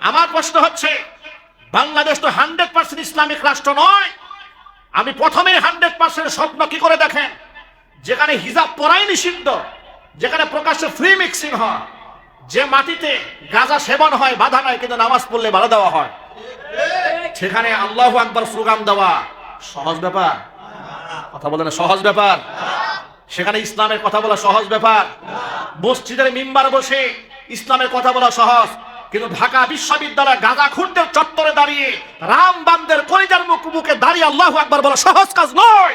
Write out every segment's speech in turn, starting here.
আমার প্রশ্ন হচ্ছে, বাংলাদেশ তো হান্ড্রেড পার্সেন্ট ইসলামিক রাষ্ট্র নয়। আমি প্রথমে হান্ড্রেড পার্সেন্ট স্বপ্ন কি করে দেখেন? যেখানে হিজাব পরাই নিষিদ্ধ, যেখানে প্রকাশ্যে ফ্রি মিক্সিং হয়। যে মাটিতে গাঁজা সেবন হয়, বাধা নয় কিন্তু নামাজ পড়লে বাধা দেওয়া হয়। সেখানে আল্লাহ আকবর স্লোগান দেওয়া। সহজ ব্যাপার। কথা বলে না সহজ ব্যাপার। সেখানে ইসলামের কথা বলা সহজ ব্যাপার। মসজিদের মিম্বার বসে ইসলামের কথা বলা সহজ। কিন্তু ঢাকা বিশ্ববিদ্যালয় গাঁজা খুঁড়দের চত্বরে দাঁড়িয়ে রাম বান্দের কলিজার মুখ মুখে দাঁড়িয়ে আল্লাহ আকবর বলা, সহজ কাজ নয়!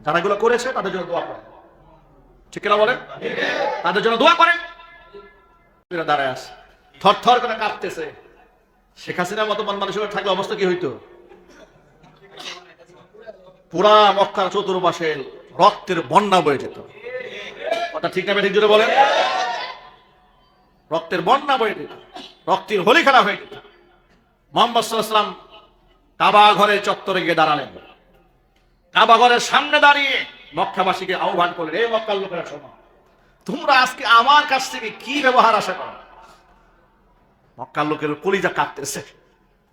যারা এগুলো করেছে, তাদের জন্য দোয়া করেন। ঠিক কিনা বলেন? তাদের জন্য দোয়া করেন। দাঁড়ায় আছে। থর থর করে কাঁপতেছে। শেখ হাসিনার মতো মন মানুষের থাকলে অবস্থা কি হইতো? পুরা মক্কার চতুর্পাশে রক্তের বন্যা বয়ে যেত। ওটা ঠিক না ঠিক জুড়ে বলেন? রক্তের বন্যা বয়ে রক্তের হোলি খেলা হয়ে মোহাম্মদ সাল্লাম কাবা ঘরের চত্বরে গিয়ে দাঁড়ালেন। কাবা ঘরের সামনে দাঁড়িয়ে মক্কাবাসীকে আহ্বান করলেন এই মক্কার লোকেরা, শোনো, তোমরা আজকে আমার কাছ থেকে কি ব্যবহার আশা করো? মক্কার লোকের কলিজা কাঁপতেছে,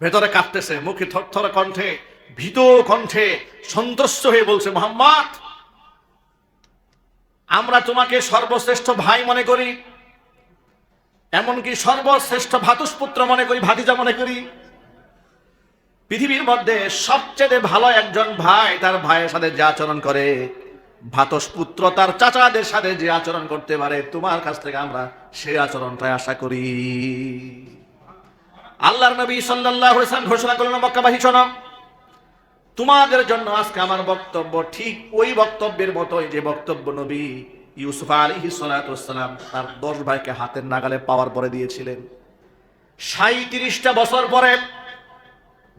ভেতরে কাঁপতেছে, মুখে থরথর কণ্ঠে, ভীত কণ্ঠে সন্ত্রস্ত হয়ে বলছে, মোহাম্মদ, আমরা তোমাকে সর্বশ্রেষ্ঠ ভাই মনে করি এমনকি সর্বশ্রেষ্ঠ ভাতুষপুত্র মনে করি, ভাতিজা মনে করি, পৃথিবীর মধ্যে সবচেয়ে ভালো একজন ভাই তার ভাইয়ের সাথে যে আচরণ করে ভাতসপুত্র তার চাচাদের সাথে যে আচরণ করতে পারে, তোমার কাছ থেকে আমরা সেই আচরণটাই আশা করি। আল্লাহর নবী সাল্লাল্লাহু আলাইহি ওয়াসাল্লাম ঘোষণা করলেন, মক্কাবাসী, শোনো, তোমাদের জন্য আজকে আমার বক্তব্য ঠিক ওই বক্তব্যের মতোই যে বক্তব্য নবী ইউসুফ আলাইহি সালাম তার দশ ভাইকে হাতের নাগালে পাওয়ার পরে দিয়েছিলেন। সাঁত্রিশটা বছর পরে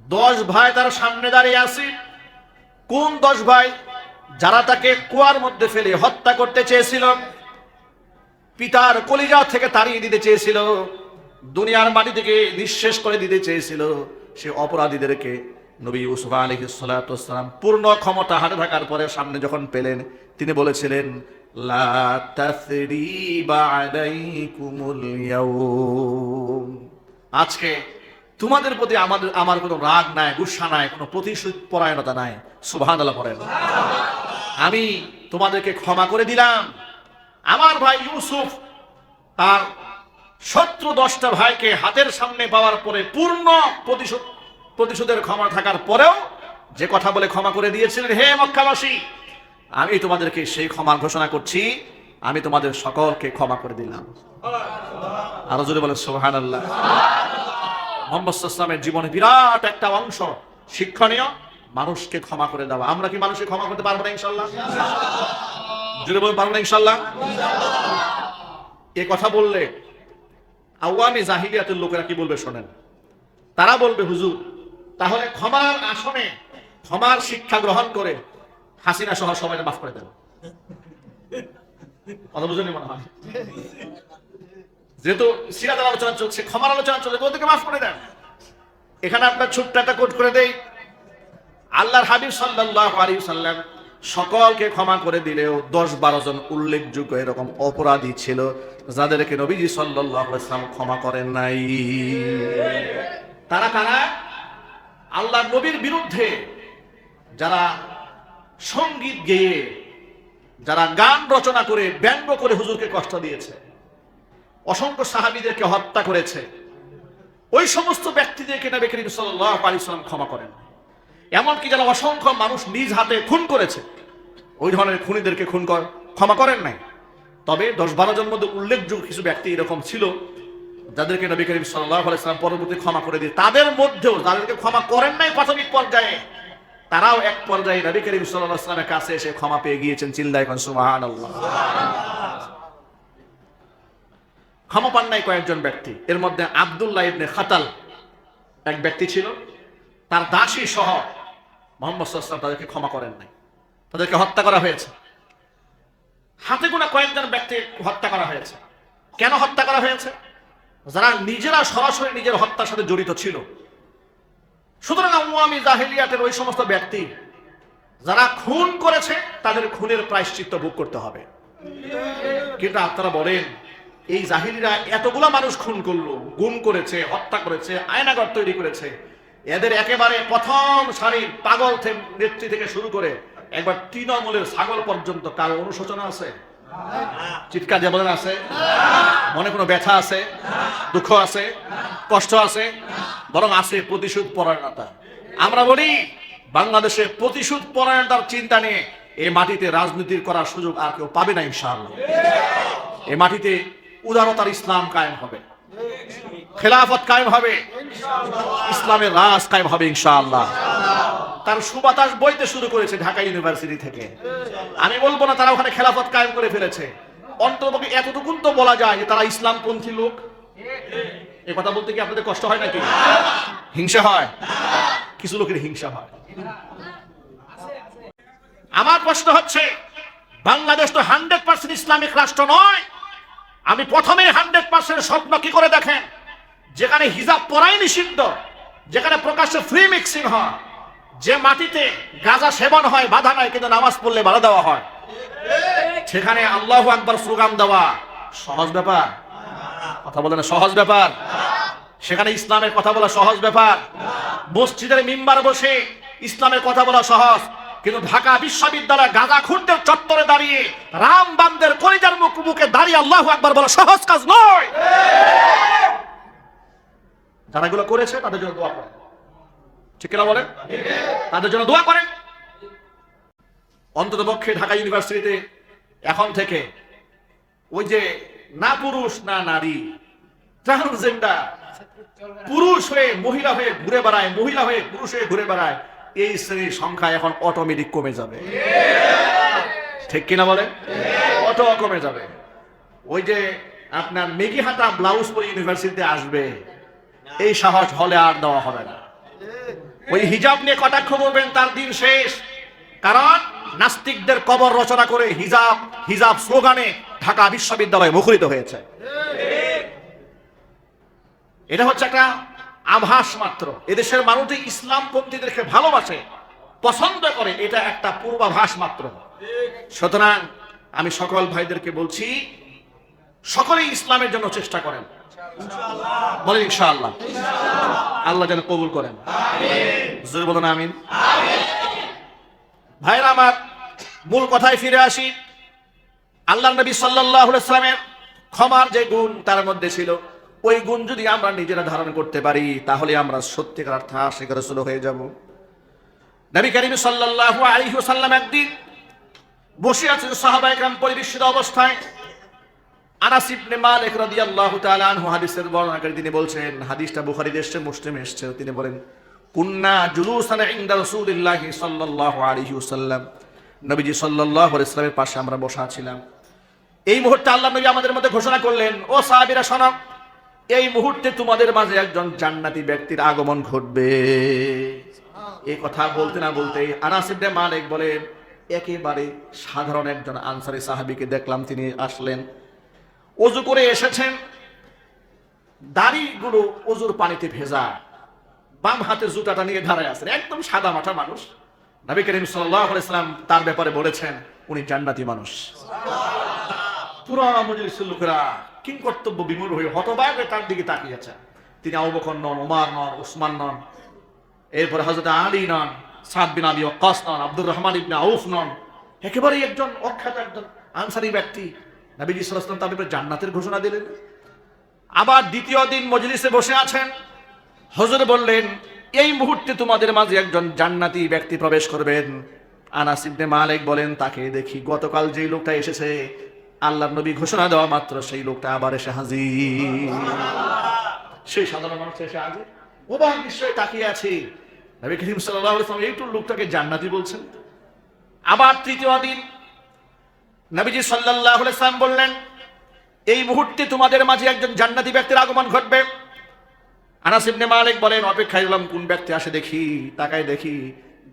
দশ ভাই তার সামনে দাঁড়িয়ে আছে। কোন দশ ভাই? যারা তাকে কুয়ার মধ্যে ফেলে হত্যা করতে চেয়েছিল, পিতার কলিজা থেকে তাড়িয়ে দিতে চেয়েছিল, দুনিয়ার মাটি থেকে নিঃশেষ করে দিতে চেয়েছিল, সে অপরাধীদেরকে নবী ইউসুফ আলহি সালাম পূর্ণ ক্ষমতা হাতে থাকার পরে সামনে যখন পেলেন, তিনি বলেছিলেন লা তাসরিবা আলাইকুমুল ইয়াউম। আজকে তোমাদের প্রতি আমাদের, আমার কোনো রাগ নাই, গুসা নাই, কোনো প্রতিশোধ পরায়ণতা নাই। সুবহান আল্লাহ পড়েন। আমি তোমাদেরকে ক্ষমা করে দিলাম। আমার ভাই ইউসুফ, তার শত্রু দশটা ভাইকে হাতের সামনে পাওয়ার পরে পূর্ণ প্রতিশোধ, প্রতিশোধের ক্ষমা থাকার পরেও যে কথা বলে ক্ষমা করে দিয়েছিলেন, হে মক্কাবাসী আমি তোমাদেরকে সেই ক্ষমা ঘোষণা করছি। আমি তোমাদের সকলকে ক্ষমা করে দিলাম। আরও যদি বলে সোহান আল্লাহ মোহাম্মদ ইসলামের জীবনে বিরাট একটা অংশ শিক্ষণীয়। মানুষকে ক্ষমা করে দেওয়া। আমরা কি মানুষকে ক্ষমা করতে পারব না ইনশাল্লাহ জুড়ে বলতে পারব না ইনশাল্লাহ এ কথা বললে আওয়ামী জাহিলিয়াতের লোকেরা কি বলবে শোনেন? তারা বলবে, হুজুর, তাহলে ক্ষমার আসনে, ক্ষমার শিক্ষা গ্রহণ করে হাসিনা সহ সবাই মাফ করে দেন। কথা বুঝুন মনে হয়? যেহেতু সিরাতের আলোচনা চলছে, ক্ষমার আলোচনা চলছে ওদেরকে মাফ করে দেন। এখানে আপনার ছোট্ট একটা কোট করে দেই। আল্লাহর হাবিব সাল্লাল্লাহু আলাইহি সাল্লাম সকলকে ক্ষমা করে দিলেও দশ বারো জন উল্লেখযোগ্য এরকম অপরাধী ছিল, যাদেরকে নবীজি সাল্লাম ক্ষমা করেন নাই। তারা কারা? আল্লাহ নবীর বিরুদ্ধে যারা সংগীত গেয়ে যারা গান রচনা করে, ব্যঙ্গ করে হুজুরকে কষ্ট দিয়েছে, অসংখ্য সাহাবীদেরকে হত্যা করেছে, ওই সমস্ত ব্যক্তিদেরকে নবী করিম সাল্লাল্লাহু আলাইহি সাল্লাম ক্ষমা করেন। এমনকি যারা অসংখ্য মানুষ নিজ হাতে খুন করেছে, ওই ধরনের খুনিদেরকে খুন কর, ক্ষমা করেন নাই। তবে দশ বারো জন মধ্যে উল্লেখযোগ্য কিছু ব্যক্তি এরকম ছিল, যাদেরকে নবী করিম সাল্লাল্লাহু আলাইহি সাল্লাম পরবর্তী ক্ষমা করে দিয়ে, তাদের মধ্যেও যাদেরকে ক্ষমা করেন নাই প্রাথমিক পর্যায়ে তারাও এক পর্যায়ে নবী করিম সাল্লাল্লাহু সাল্লামের কাছে এসে ক্ষমা পেয়ে গিয়েছেন চিল্লায় এখন সুবহানাল্লাহ। ক্ষমা পান নাই কয়েকজন ব্যক্তি। এর মধ্যে আব্দুল্লাহ ইবনে খাতাল এক ব্যক্তি ছিল। তার দাসী সহ মোহাম্মদ সাল্লাম তাদেরকে ক্ষমা করেন নাই। তাদেরকে হত্যা করা হয়েছে। হাতে গোনা কয়েকজন ব্যক্তি হত্যা করা হয়েছে। কেন হত্যা করা হয়েছে? যারা নিজেরা সরাসরি নিজের হত্যার সাথে জড়িত ছিল। সুতরাং আমি জাহেলিয়াতের ওই সমস্ত ব্যক্তি, যারা খুন করেছে, তাদের খুনের প্রায়শ্চিত্ত ভোগ করতে হবে। কিন্তু আপনারা বলেন, এই জাহিলিরা এতগুলা মানুষ খুন করল, গুম করেছে, হত্যা করেছে আয়নাগর তৈরি করেছে। এদের একেবারে প্রথম সারির পাগল নেত্রী থেকে শুরু করে, একবার তৃণমূলের ছাগল পর্যন্ত কারও অনুশোচনা আছে? চিৎকার দিয়ে বলেন আছে। মনে কোনো ব্যথা আছে? দুঃখ আছে? কষ্ট আছে? বরং আছে প্রতিশোধ পরায়ণতা। আমরা বলি, বাংলাদেশে প্রতিশোধ পরায়ণতার চিন্তা নিয়ে এই মাটিতে রাজনীতির করার সুযোগ আর কেউ পাবে না, ইনশাআল্লাহ। এই মাটিতে উদারতার ইসলাম কায়েম হবে। খেলাফত কায়েম হবে। ইসলামের রাজ কায়েম হবে ইনশাআল্লাহ। তার সুবাতাস বইতে শুরু করেছে ঢাকা ইউনিভার্সিটি থেকে। আমি বলব না তারা ওখানে খেলাফত কায়েম করে ফেলেছে। অন্ততপক্ষে এতটুকুন তো বলা যায় যে তারা ইসলামপন্থী লোক। এ কথা বলতে কি আপনাদের কষ্ট হয় নাকি? হিংসা হয়। কিছু লোকের হিংসা হয়। আমার প্রশ্ন হচ্ছে, বাংলাদেশ তো হান্ড্রেড পার্সেন্ট ইসলামিক রাষ্ট্র নয়। আমি প্রথমে হান্ড্রেড পার্সেন্ট স্বপ্ন কি করে দেখেন? যেখানে হিজাব পরাই নিষিদ্ধ, যেখানে প্রকাশ্যে ফ্রি মিক্সিং হয়, যে মাটিতে গাঁজা সেবন হয়, বাধা নাই, কিন্তু নামাজ পড়লে বাধা দেওয়া হয়। সেখানে আল্লাহ আকবার স্লোগান দেওয়া, সহজ ব্যাপার। কথা বলে না সহজ ব্যাপার। সেখানে ইসলামের কথা বলা সহজ ব্যাপার। মসজিদের মিম্বার বসে ইসলামের কথা বলা সহজ। কিন্তু ঢাকা বিশ্ববিদ্যালয় গাঁজা খুঁড়দের চত্বরে দাঁড়িয়ে রাম বান্দের কলিজার মুখ মুখে দাঁড়িয়ে আল্লাহ আকবার বলা, সহজ কাজ নয়! যারা এগুলো করেছে, তাদের জন্য দোয়া করেন। ঠিক কিনা বলেন? তাদের জন্য দোয়া করেন। অন্তত পক্ষে ঢাকা ইউনিভার্সিটিতে এখন থেকে ওই যে না পুরুষ, না নারী, ট্রান্সজেন্ডার, পুরুষ হয়ে, মহিলা হয়ে ঘুরে বেড়ায়, মহিলা হয়ে পুরুষ হয়ে ঘুরে বেড়ায় এই শ্রেণির সংখ্যা এখন অটোমেটিক কমে যাবে। ঠিক কিনা বলেন? অটো কমে যাবে। ওই যে আপনার মেগি হাতা ব্লাউজ পরে ইউনিভার্সিটিতে আসবে, এই সাহস হলে আর দেওয়া হবে না। ওই হিজাব নিয়ে কটাক্ষ করবেন, তার দিন শেষ। কারণ নাস্তিকদের কবর রচনা করে হিজাব হিজাব স্লোগানে ঢাকা বিশ্ববিদ্যালয় মুখরিত হয়েছে। এটা হচ্ছে একটা আভাস মাত্র। এদেশের মানুষ যে ইসলামপন্থীদেরকে ভালোবাসে, পছন্দ করে, এটা একটা পূর্বাভাস মাত্র। সুতরাং আমি সকল ভাইদেরকে বলছি, সকলেই ইসলামের জন্য চেষ্টা করেন। বলেন ইনশাআল্লাহ। আল্লাহ যেন কবুল করেন। জোর বলেন, আমিন। ভাইরা আমার, মূল কথায় ফিরে আসি। আল্লাহ নবী সাল্লাহ সাল্লামের ক্ষমার যে গুণ তার মধ্যে ছিল। ওই গুণ যদি আমরা নিজেরা ধারণ করতে পারি, তাহলে আমরা সত্যিকার অর্থে আশিক রসুল হয়ে যাব। নবী করিম সাল্লাহ সাল্লাম একদিন বসে আছেন সাহাবাইকরাম পরিবেশিত অবস্থায়। আনাস ইবনে মালিক রাদিয়াল্লাহু তাআলা আনহু হাদিসের বর্ণনাকারী তিনি বলছেন, হাদিসটা বুখারীতে দেশে মুসলিমে এসেছে। তিনি বলেন, কুন্না জুলুসান ইনদা রাসূলিল্লাহি সাল্লাল্লাহু আলাইহি ওয়াসাল্লাম। নবীজি সাল্লাল্লাহু আলাইহি ওয়াসাল্লামের পাশে আমরা বসা ছিলাম এই মুহূর্তে আল্লাহ নবী আমাদের মধ্যে ঘোষণা করলেন, ও সাহাবীরা, শোনো এই মুহূর্তে তোমাদের মাঝে একজন জান্নাতি ব্যক্তির আগমন ঘটবে। এই কথা বলতে না বলতে আনাস ইবনে মালিক বলেন একেবারে সাধারণ একজন আনসারী সাহাবীকে দেখলাম তিনি আসলেন। অজু করে এসেছেন। দাড়িগুলো অজুর পানিতে ভেজা। বাম হাতে জুতাটা নিয়ে দাঁড়ায় আছেন। একদম সাদা মাঠা মানুষ। নবী করিম সাল্লাম তার ব্যাপারে বলেছেন উনি জান্নাতি মানুষ। পুরা মজলিসের লোকেরা কিং কর্তব্য বিমূর হয়ে হতবাক হয়ে তার দিকে তাকিয়েছেন তিনি আবু বকর নন ওমার নন ওসমান নন। এরপরে হজরত আলী নন, সাদ বিন আবি ওয়াক্কাস নন, আব্দুর রহমান ইবনে আউফ নন। একেবারেই একজন অখ্যাত একজন আনসারি ব্যক্তি। নবীজি সাল্লাল্লাহু তার জান্নাতের ঘোষণা দিলেন। আবার দ্বিতীয় দিন মজলিসে বসে আছেন। হজর বললেন, এই মুহূর্তে তোমাদের মাঝে একজন জান্নাতি ব্যক্তি প্রবেশ করবেন। আনাস ইবনে মালিক বলেন, তাকে দেখি গতকাল যেই লোকটা এসেছে আল্লাহ নবী ঘোষণা দেওয়া মাত্র সেই লোকটা আবার এসে হাজির। সেই সাধারণ মানুষ এসে হাজির। ওবাক নিশ্চয়ই তাকিয়ে আছে। নবী করিম সাল্লাল্লাহু আলাইহি এইটুর লোকটাকে জান্নাতি বলছেন। আবার তৃতীয় দিন নবীজি সাল্লাল্লাহু আলাইহি বললেন, এই মুহূর্তে তোমাদের মাঝে একজন জান্নাতি ব্যক্তির আগমন ঘটবে। আনাস ইবনে মালিক বলেন, অপেক্ষায় রইলাম কোন ব্যক্তি আসে দেখি, তাকায় দেখি।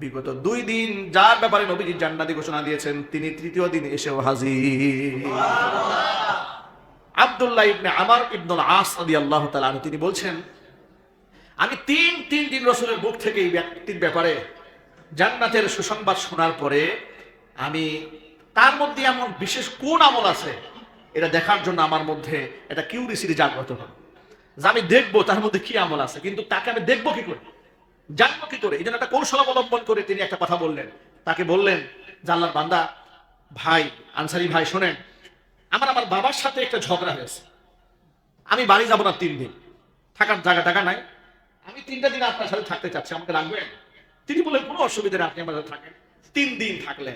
বিগত দুই দিন যার ব্যাপারে নবীজি জান্নাতি ঘোষণা দিয়েছেন, তিনি তৃতীয় দিন এসেও হাজির। আব্দুল্লাহ ইবনে আমার ইবনুল আস রাদিয়াল্লাহু তাআলা আনহু, তিনি বলছেন, আমি তিন তিন দিন রসুলের মুখ থেকে এই ব্যক্তির ব্যাপারে জান্নাতের সুসংবাদ শোনার পরে আমি তার মধ্যে এমন বিশেষ কোন আমল আছে, এটা দেখার জন্য আমার মধ্যে একটা কিউরিসিটি জাগ্রত হলো যে আমি দেখব তার মধ্যে কি আমল আছে, কিন্তু তাকে আমি দেখব কি করে? জানব কি করে? এই জন্য একটা কৌশল অবলম্বন করে তিনি একটা কথা বললেন। তাকে বললেন, জানলার বান্দা, ভাই, আনসারি ভাই, শোনেন, আমার আমার বাবার সাথে একটা ঝগড়া হয়েছে। আমি বাড়ি যাব না তিন দিন। থাকার জায়গা টাকা নাই। আমি তিনটা দিন আপনার সাথে থাকতে চাচ্ছি, আমাকে রাখবেন? তিনি বলেন কোনো অসুবিধা নেই, আপনি আমার সাথে থাকেন। তিন দিন থাকলেন।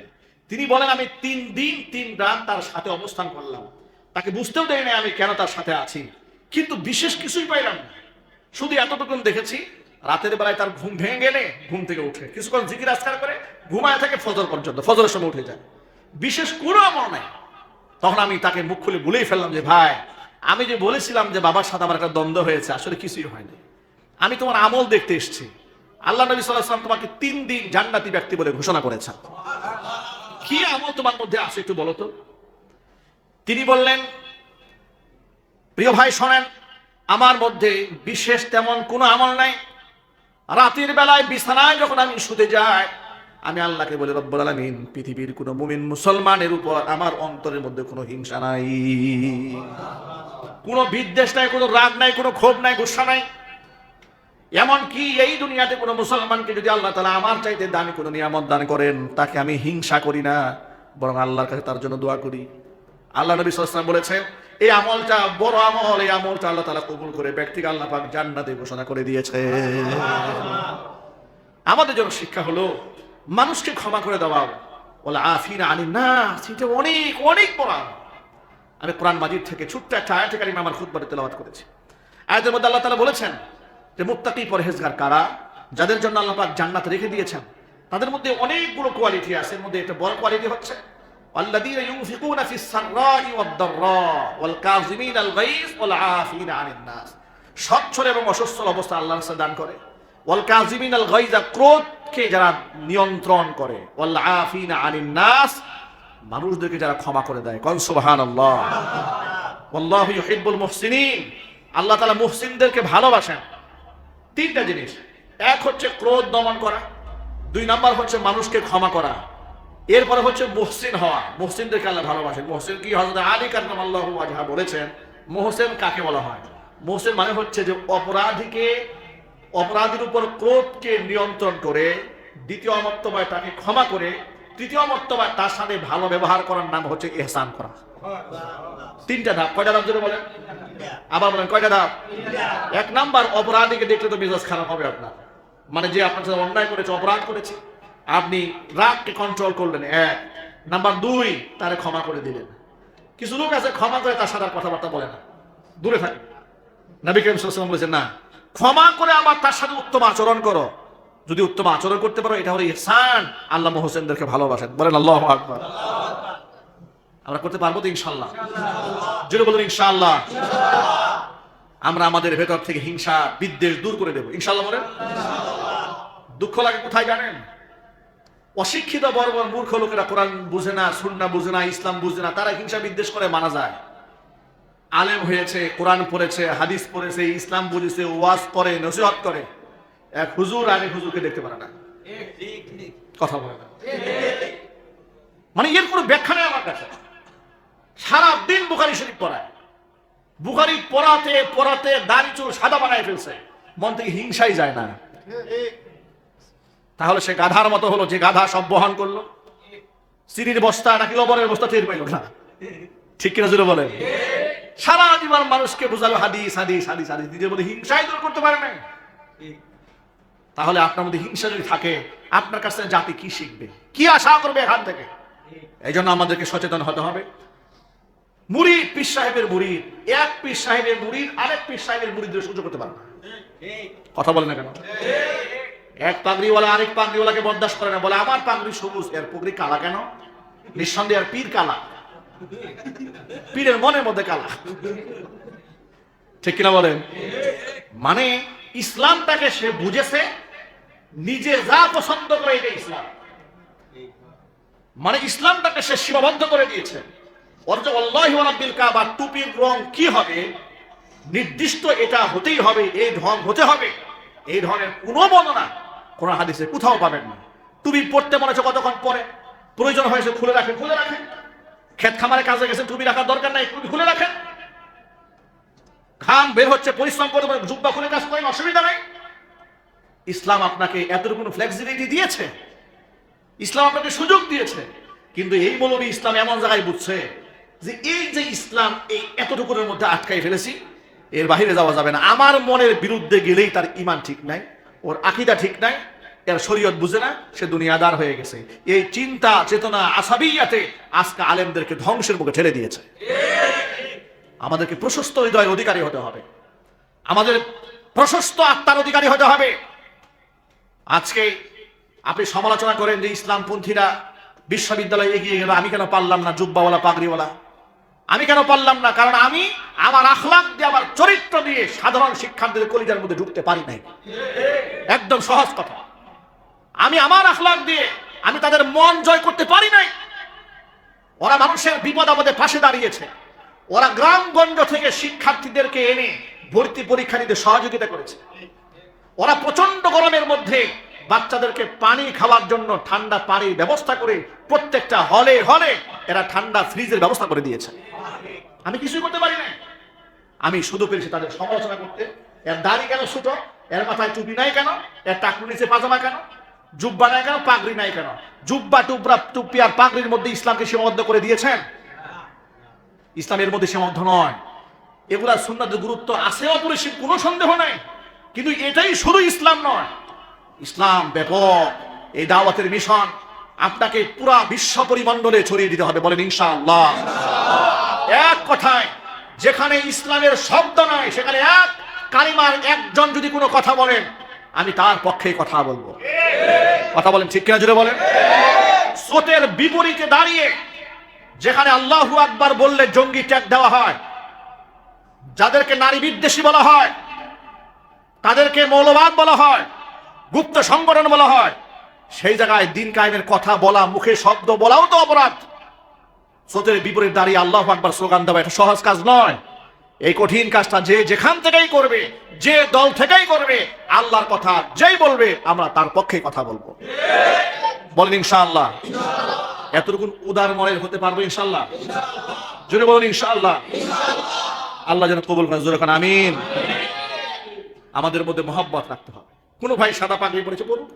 তিনি বলেন, আমি তিন দিন, তিন রাত তার সাথে অবস্থান করলাম। তাকে বুঝতেও দেয় না আমি কেন তার সাথে আছি। কিন্তু বিশেষ কিছুই পাইলাম না। শুধু এতটুকুন দেখেছি রাতের বেলায় তার ঘুম ভেঙে গেলে ঘুম থেকে উঠে। কিছুক্ষণ জিকির আজকার করে ঘুমায় থাকে ফজর পর্যন্ত, ফজরের সময় উঠে যায়। বিশেষ কোনো আমল নাই। তখন আমি তাকে মুখ খুলে বলেই ফেললাম যে, ভাই, আমি যে বলেছিলাম যে বাবার সাথে আমার একটা দ্বন্দ্ব হয়েছে, আসলে কিছুই হয়নি আমি তোমার আমল দেখতে এসেছি। আল্লাহ নবী সাল্লাম তোমাকে তিন দিন জান্নাতি ব্যক্তি বলে ঘোষণা করেছেন। কি আমল তোমার মধ্যে আছে একটু বলো তো? তিনি বললেন, প্রিয় ভাই, শোনেন, আমার মধ্যে বিশেষ তেমন কোনো আমল নাই। রাতের বেলায় বিছানায় যখন আমি শুতে যাই, আমি আল্লাহকে বলে, রব্বুল আলামিন, পৃথিবীর কোন মুমিন মুসলমানের উপর আমার অন্তরের মধ্যে কোনো হিংসা নাই। কোনো বিদ্বেষ নাই, কোনো রাগ নাই, কোনো ক্ষোভ নাই, গুসা নাই। এমনকি এই দুনিয়াতে কোনো মুসলমানকে যদি আল্লাহ তালা আমার চাইতে দামি কোনো নিয়ামত দান করেন, তাকে আমি হিংসা করি না, বরং আল্লাহর কাছে তার জন্য দোয়া করি। আল্লাহ নবী সাল্লাম বলেছেন এই আমলটা বড় আমল, এই আমলটা আল্লাহ তালা কবুল করে ব্যক্তিকে আল্লাহ পাক জান্নাতে ঘোষণা করে দিয়েছে। আমাদের জন্য শিক্ষা হলো, মানুষকে ক্ষমা করে দেওয়া। বলে আফিনা আনি না সেটা অনেক অনেক বড়। আমি কোরআন মাজিদ থেকে ছোট্ট একটা আয়াতে কারিমা আমার খুদবারে তেলাওয়াত করেছি। আয়াতের মধ্যে আল্লাহ তালা বলেছেন যে, মুত্তাকি পরহেজগার কারা? যাদের জন্য আল্লাহ পাক জান্নাত রেখে দিয়েছেন, তাদের মধ্যে অনেকগুলো কোয়ালিটি আছে। এর মধ্যে একটা বড় কোয়ালিটি হচ্ছে الذين ينفقون في السراء والضراء والكاظمين الغيظ والعافين عن الناس সচ্ছল এবং অসচ্ছল অবস্থা আল্লাহর কাছে দান করে ওয়াল কাজিমিন আল গাইজা ক্রোধকে যারা নিয়ন্ত্রণ করে ওয়াল আফিনা আনিন নাস মানুষদেরকে যারা ক্ষমা করে দেয় কন সুবহানাল্লাহ আল্লাহ ইউহিব্বুল মুহসিনিন আল্লাহ তাআলা মুহসিনদেরকে ভালোবাসেন তিনটা জিনিস এক হচ্ছে ক্রোধ দমন করা দুই নাম্বার হচ্ছে মানুষকে ক্ষমা করা এরপরে হচ্ছে মুহসিন হওয়া। মুহসিনদেরকে আল্লাহ ভালোবাসেন মুহসিন কি হজরত আলী কারনাম আল্লাহ আজহা বলেছেন? মোহসেন কাকে বলা হয়? মোহসেন মানে হচ্ছে যে অপরাধীকে, অপরাধীর উপর ক্রোধকে নিয়ন্ত্রণ করে, দ্বিতীয় মর্তবায় তাকে ক্ষমা করে, তৃতীয় মর্তবায় তার সাথে ভালো ব্যবহার করার নাম হচ্ছে এহসান করা। তিনটা ধাপ। কয়টা ধাপ জন্য বলেন? আবার বলেন, কয়টা ধাপ? এক নাম্বার, অপরাধীকে দেখলে তো মেজাজ খারাপ হবে আপনার। মানে যে আপনার সাথে অন্যায় করেছে, অপরাধ করেছে। আপনি রাগকে কন্ট্রোল করলেন, এক। নাম্বার দুই, তারে ক্ষমা করে দিলেন। কিছু লোক আছে, ক্ষমা করে তার সাথে কথাবার্তা বলে না। দূরে থাকে। নবী করিম সাল্লাল্লাহু বলেছেন, না, ক্ষমা করে আবার তার সাথে উত্তম আচরণ করো। যদি উত্তম আচরণ করতে পারো, এটা হলো ইহসান। আল্লাহ হোসেনদেরকে ভালোবাসেন। বলেন, আল্লাহ আকবার। আমরা করতে পারব তো ইনশাল্লাহ জোরে বলুন ইনশাল্লাহ আমরা আমাদের ভেতর থেকে হিংসা, বিদ্বেষ দূর করে দেবো। ইনশাল্লাহ বলেন। দুঃখ লাগে কোথায় জানেন? অশিক্ষিত বড় মূর্খ লোকেরা কোরআন বুঝে না সুন্না বুঝে না, ইসলাম বুঝে না, তারা হিংসা বিদ্বেষ করে মানা যায়। আলেম হয়েছে, কোরআন পড়েছে, হাদিস পড়েছে, ইসলাম বুঝেছে, ওয়াজ করে, নসিহত করে। এক হুজুর আরেক হুজুরকে দেখতে পারে না। কথা বলে না। মানে এর কোনো ব্যাখ্যা নেই আমার কাছে। সারা দিন বুখারি শরীফ পড়ায়। বুখারি পড়াতে পড়াতে দাড়ি চুল সাদা বানায় ফেলছে। মন থেকে হিংসাই যায় না। তাহলে সে গাধার মতো হলো যে গাধা সব বহন করল। সিঁড়ির বস্তা নাকি লবণের বস্তা টের পাইল না? ঠিক কিনা জুড়ে বলেন? সারা জীবন মানুষকে বোঝালো হাদিস হাদিস হাদিস হাদিস। নিজের মধ্যে হিংসাই দূর করতে পারে না তাহলে আপনার মধ্যে হিংসা যদি থাকে, আপনার কাছে জাতি কি শিখবে? কি আশা করবে এখান থেকে? এই জন্য আমাদেরকে সচেতন হতে হবে। মুরিদ পীর সাহেবের মুরিদ, এক পীর সাহেবের মুরিদ, আরেক পীর সাহেবের মুরিদের সহ্য করতে পারে না। কথা বলে না কেন? এক পাগড়িওয়ালা আরেক পাগড়িওয়ালাকে বরদাস্ত করে না, বলে, আমার পাগড়ি সবুজ, এর পাগড়ি কালা কেন? নিঃসন্দেহে আর পীর কালা। পীরের মনের মধ্যে কালা। ঠিক কিনা বলেন? মানে ইসলামটাকে সে বুঝেছে, নিজে যা পছন্দ করে এটা ইসলাম। মানে ইসলামটাকে সে সীমাবদ্ধ করে দিয়েছে। রাব্বিল কাবা, টুপির রং কি হবে? নির্দিষ্ট এটা হতেই হবে, এই ঢং হতে হবে। এই ধরনের কোনো বর্ণনা কোন হাদিসে কোথাও পাবেন না। তুমি পড়তে মনে হচ্ছে কতক্ষণ পরে? প্রয়োজন হয়েছে খুলে রাখেন খুলে রাখেন। ক্ষেত খামারে কাজে গেছেন টুপি রাখার দরকার নাই টুপি খুলে রাখেন। ঘাম বের হচ্ছে, পরিশ্রম পারে জুব্বা খুলে কাজ করেন, অসুবিধা নাই। ইসলাম আপনাকে এতটুকু ফ্লেক্সিবিলিটি দিয়েছে। ইসলাম আপনাকে সুযোগ দিয়েছে। কিন্তু এই মৌলবী ইসলাম এমন জায়গায় বুঝছে যে এই যে ইসলাম, এই এতটুকুর মধ্যে আটকাই ফেলেছি, এর বাহিরে যাওয়া যাবে না। আমার মনের বিরুদ্ধে গেলেই তার ইমান ঠিক নাই। ওর আকিদা ঠিক নাই, এর শরীয়ত বুঝে না, সে দুনিয়াদার হয়ে গেছে। এই চিন্তা, চেতনা আসাবিয়াতে আজকে আলেমদেরকে ধ্বংসের মুখে ঠেলে দিয়েছে। আমাদেরকে প্রশস্ত হৃদয়ের অধিকারী হতে হবে। আমাদের প্রশস্ত আত্মার অধিকারী হতে হবে। আজকে আপনি সমালোচনা করেন যে ইসলামপন্থীরা বিশ্ববিদ্যালয়ে এগিয়ে গেল, আমি কেন পারলাম না, জুব্বাওয়ালা, পাগড়িওয়ালা। আমি কেন পারলাম না? কারণ আমি আমার আখলাক দিয়ে, আমার চরিত্র দিয়ে সাধারণ শিক্ষার্থীদের কলিজার মধ্যে ঢুকতে পারি নাই। একদম সহজ কথা। আমি আমার আখলাক দিয়ে, আমি তাদের মন জয় করতে পারি নাই। ওরা মানুষের বিপদ আপদে পাশে দাঁড়িয়েছে। ওরা গ্রামগঞ্জ থেকে শিক্ষার্থীদেরকে এনে ভর্তি পরীক্ষা নিতে সহযোগিতা করেছে। ওরা প্রচণ্ড গরমের মধ্যে বাচ্চাদেরকে পানি খাওয়ার জন্য ঠান্ডা পানির ব্যবস্থা করে প্রত্যেকটা হলে হলে এরা ঠান্ডা ফ্রিজের ব্যবস্থা করে দিয়েছে। আমি কিছুই করতে পারি না আমি শুধু পেরেছি তাদের সমালোচনা করতে। এর দাড়ি কেন ছোট এর মাথায় টুপি নাই কেন? এর টাকুর নিচে পাজামা কেন? জুব্বা নাই কেন? পাগড়ি নাই কেন? জুব্বা টুবরা টুপি আর পাগড়ির মধ্যে ইসলামকে সীমাবদ্ধ করে দিয়েছেন? ইসলামের মধ্যে সীমাবদ্ধ নয়। এগুলা সুন্নাতের গুরুত্ব আছে অপরিসীম, কোনো সন্দেহ নাই। কিন্তু এটাই শুধু ইসলাম নয়। ইসলাম ব্যাপক, এই দাওয়াতের মিশন আপনাকে পুরা বিশ্ব পরিমণ্ডলে ছড়িয়ে দিতে হবে বলেন ইনশাআল্লাহ। এক কথায়, যেখানে ইসলামের শব্দ নয়, সেখানে এক কালিমার একজন যদি কোনো কথা বলেন, আমি তার পক্ষে কথা বলব। কথা বলেন ঠিক কিনা জুড়ে বলেন? স্রোতের বিপরীতে দাঁড়িয়ে যেখানে আল্লাহু আকবার বললে জঙ্গি ট্যাগ দেওয়া হয়, যাদেরকে নারী বিদ্বেষী বলা হয়, তাদেরকে মৌলবাদ বলা হয় গুপ্ত সংগঠন বলা হয়। সেই জায়গায় দিন কায়েমের কথা বলা, মুখে শব্দ বলাও তো অপরাধ। স্রোতের বিপরীত দাঁড়িয়ে আল্লাহ আকবার স্লোগান দেওয়া এটা সহজ কাজ নয়। এই কঠিন কাজটা যে যেখান থেকেই করবে, যে দল থেকেই করবে, আল্লাহর কথা যেই বলবে, আমরা তার পক্ষে কথা বলব। বলেন ইনশাআল্লাহ। এতটুকু উদার মনের হতে পারব ইনশাআল্লাহ? জোরে বলেন ইনশাআল্লাহ। আল্লাহ যেন কবুল করেন। জোরে আমিন। আমাদের মধ্যে মহব্বত রাখতে হবে। কোনো ভাই সাদা পাগড়ি পড়েছে পড়ুক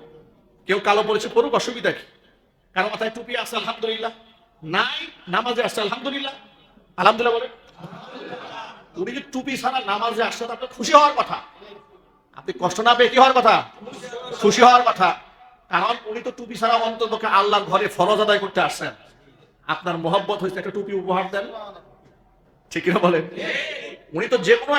কেউ কালো পড়েছে পড়ুক অসুবিধা কি? কারও মাথায় টুপি আছে, আলহামদুলিল্লাহ। নাই, নামাজে আসছে আলহামদুলিল্লাহ। আলহামদুলিল্লাহ বলে উনি যে টুপি নামাজে আসছে আপনার খুশি হওয়ার কথা। আপনি কষ্ট না পেয়ে কি হওয়ার কথা? খুশি হওয়ার কথা। কারণ উনি তো টুপি ছাড়া অন্তত আল্লাহর ঘরে ফরজ আদায় করতে আসছেন। আপনার মোহব্বত হয়েছে একটা টুপি উপহার দেন। ঠিক কিনা বলেন? উনি তো যে কোনো